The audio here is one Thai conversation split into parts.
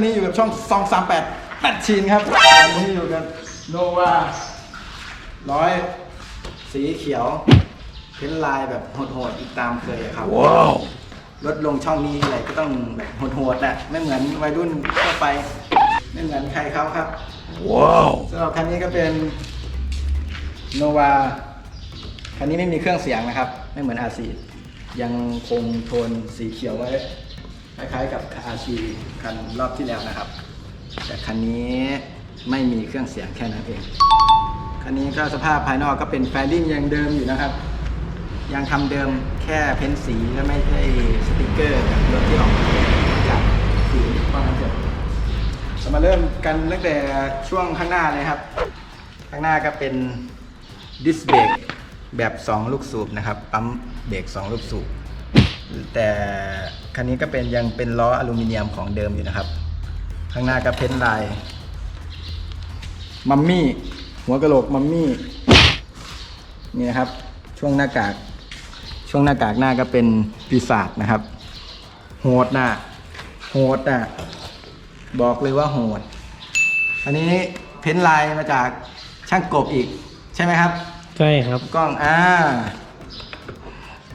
วัสดีครับวันนี้อยู่กับช่อง238แปดชินครับวันนี้อยู่กันโนวาร้อยสีเขียว เพ้นลายแบบโหดๆอีกตามเคยอะครับว้าวรถลงช่องนี้อะไรก็ต้องแบบโหดๆนะไม่เหมือนวัยรุ่นทั่วไป ไม่เหมือนใครเขาครับว้าวสำหรับคันนี้ก็เป็นโนวาคันนี้ไม่มีเครื่องเสียงนะครับ ไม่เหมือน R4 ยังคงโทนสีเขียวไว้ คล้ายๆกับ RC คันรอบที่แล้วนะครับ แต่คันนี้ไม่มีเครื่องเสียงแค่นั้นเอง คันนี้ก็สภาพภายนอกก็เป็นแฟริ่งยังเดิมอยู่นะครับ ยังทำเดิมแค่เพ้นสีและไม่ใช่สติกเกอร์แบบรถที่ออกจากสีว่างั้นเถอะมาเริ่มกันตั้งแต่ช่วงข้างหน้าเลยครับ ข้างหน้าก็เป็นดิสเบรกแบบ 2 ลูกสูบนะครับ ปั๊มเบรก2 ลูกสูบ แต่ คันนี้ก็เป็นยังเป็นล้ออลูมิเนียมของเดิมอยู่นะครับ ข้างหน้าก็เพ้นท์ลายมัมมี่หัวกะโหลกมัมมี่นี่นะครับ ช่วงหน้ากาก ช่วงหน้ากากหน้าก็เป็นปีศาจนะครับ โหดนะโหดนะบอกเลยว่าโหด อันนี้เพ้นท์ลายมาจากช่างกบอีก ใช่ไหมครับ ใช่ครับกล้องอ่า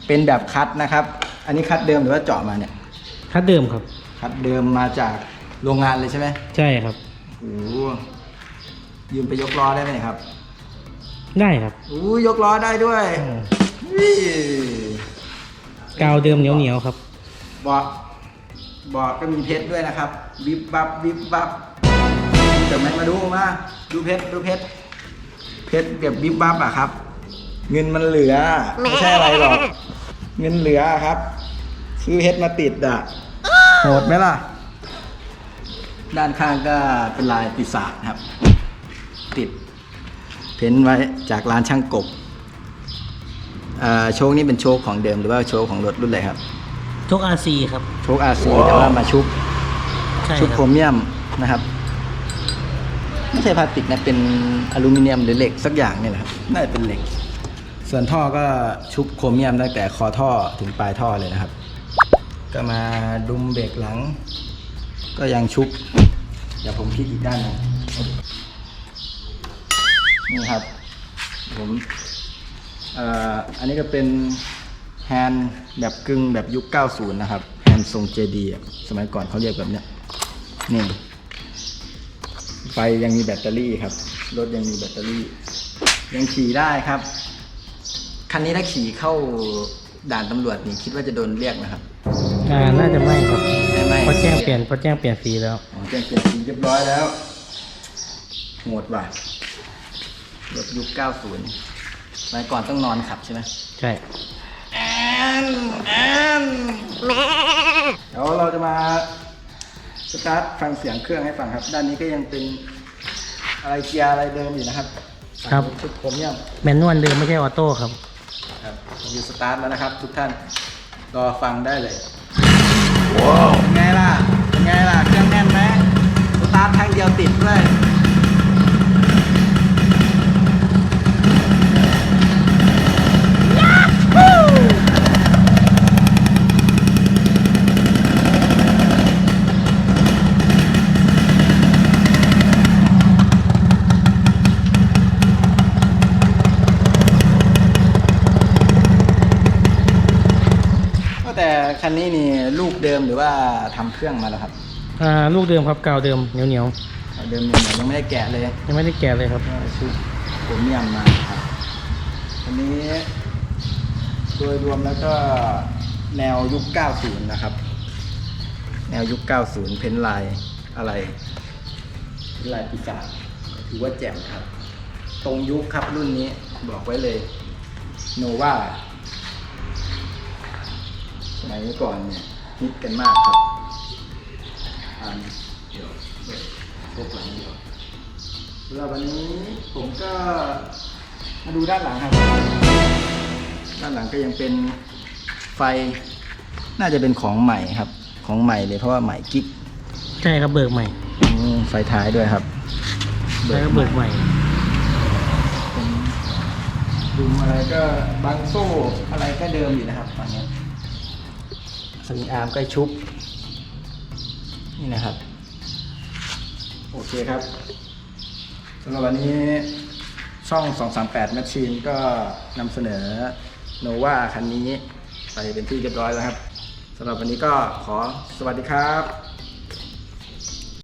เป็นแบบคัดนะครับ อันนี้คัดเดิมหรือว่าเจาะมาเนี่ย คัดเดิมครับ คัดเดิมมาจากโรงงานเลยใช่ไหมใช่ครับโอ้โหยืมไปยกล้อได้ไหมครับได้ครับโอ้ยกล้อได้ด้วยอืมวิกาวเดิมเหนียวเหนียวๆครับเบาะเบาะก็มีเพชรด้วยนะครับวิบวับวิบวับเดี๋ยวไหมมาดูมาดูเพชรดูเพชรเพชรแบบวิบวับอะครับ เงินมันเหลือ ไม่ใช่อะไรหรอก เงินเหลือครับ ซื้อเพชรมาติดอะโหดไหมล่ะ ด้านข้างก็เป็นลายปีศาจครับ ติด เพ้นท์ไว้จากร้านช่างกบเอ่อโชคนี่เป็นโชคของเดิมหรือว่าโชคของรถรุ่นอะไรครับทุกอาซีครับ โชคอาซีแต่ว่ามาชุบใช่ชุบคโครัรบเมียมนะครับ ไม่ใช่พลาสติกนะเป็นอลูมิเนียมหรือเหล็กสักอย่างนี่แหละครับ น่าจะเป็นเหล็ก ส่วนท่อก็ชุบโครเมียมตั้งแต่คอท่อถึงปลายท่อเลยนะครับ ก็มาดุมเบรกหลัง ก็ยังชุบเดี๋ยวผมพลิกอีกด้านนึงนี่ครับ ผมอ่ออันนี้ก็เป็นแฮนด์แบบกึ่งแบบยุค 90 นะครับ แฮนด์ทรงเจดีสมัยก่อนเขาเรียกแบบเนี้ยนี่ไฟยังมีแบตเตอรี่ครับ รถยังมีแบตเตอรี่ ยังขี่ได้ครับ คันนี้ถ้าขี่เข้าด่านตำรวจนี่คิดว่าจะโดนเรียกนะครับอ่าน่าจะไม่ครับไม่ไม่เพราะแจ้งเปลี่ยนเพราะแจ้งเปลี่ยนสีแล้วอ๋อแจ้งเปลี่ยนสีเรียบร้อยแล้วโหดว่ะรถยุค90สมัยก่อนต้องนอนขับใช่ไหมใช่แอนแอนเดี๋ยวเราจะมาสตาร์ทฟังเสียงเครื่องให้ฟังครับ ด้านนี้ก็ยังเป็นอะไรเกียร์อะไรเดิมอยู่นะครับครับชุดผมยังแมนนวลเดิมไม่ใช่ออโต้ครับค รับผมอยู่สตาร์ทแล้วนะครับ ทุกท่านรอฟังได้เลย คันนี้นี่ลูกเดิมหรือว่าทำเครื่องมาแล้วครับอ่าลูกเดิมครับกาวเดิมเหนียวเหนียวเดิมเนี่ยยังไม่ได้แกะเลยๆยังไม่ได้แกะเลยครับ ก็ชุดโครเมียมมาครับอันนี้โดยรวมแล้วก็แนวยุค 90 นะครับ แนวยุค 90 เพ้นลายอะไรเพ้นลายปีศาจถือว่าแจ่มครับ ตรงยุคครับรุ่นนี้บอกไว้เลยโนวาส มัยก่อนเนี่ยฮิตกันมากครับอันเดี๋ยวเดี๋ยวพวกหลังเดียวสำหรับวันนี้ผมก็มาดูด้านหลังครับ ด้านหลังก็ยังเป็นไฟน่าจะเป็นของใหม่ครับ ของใหม่เลยเพราะว่าใหม่กิ๊กใช่ครับเบิกใหม่อืมไฟท้ายด้วยครับใช่ครับเบิกใหม่เป็นดุมอะไรก็บางโซ่อะไรก็เดิมอยู่นะครับตอนนี้ สวิงอาร์มใกล้ชุบ นี่นะครับ โอเคครับสำหรับวันนี้ช่อง 238 Machine ก็นำเสนอโนวาคันนี้ ไปเป็นที่เรียบร้อยแล้วครับสำหรับวันนี้ก็ขอสวัสดีครับ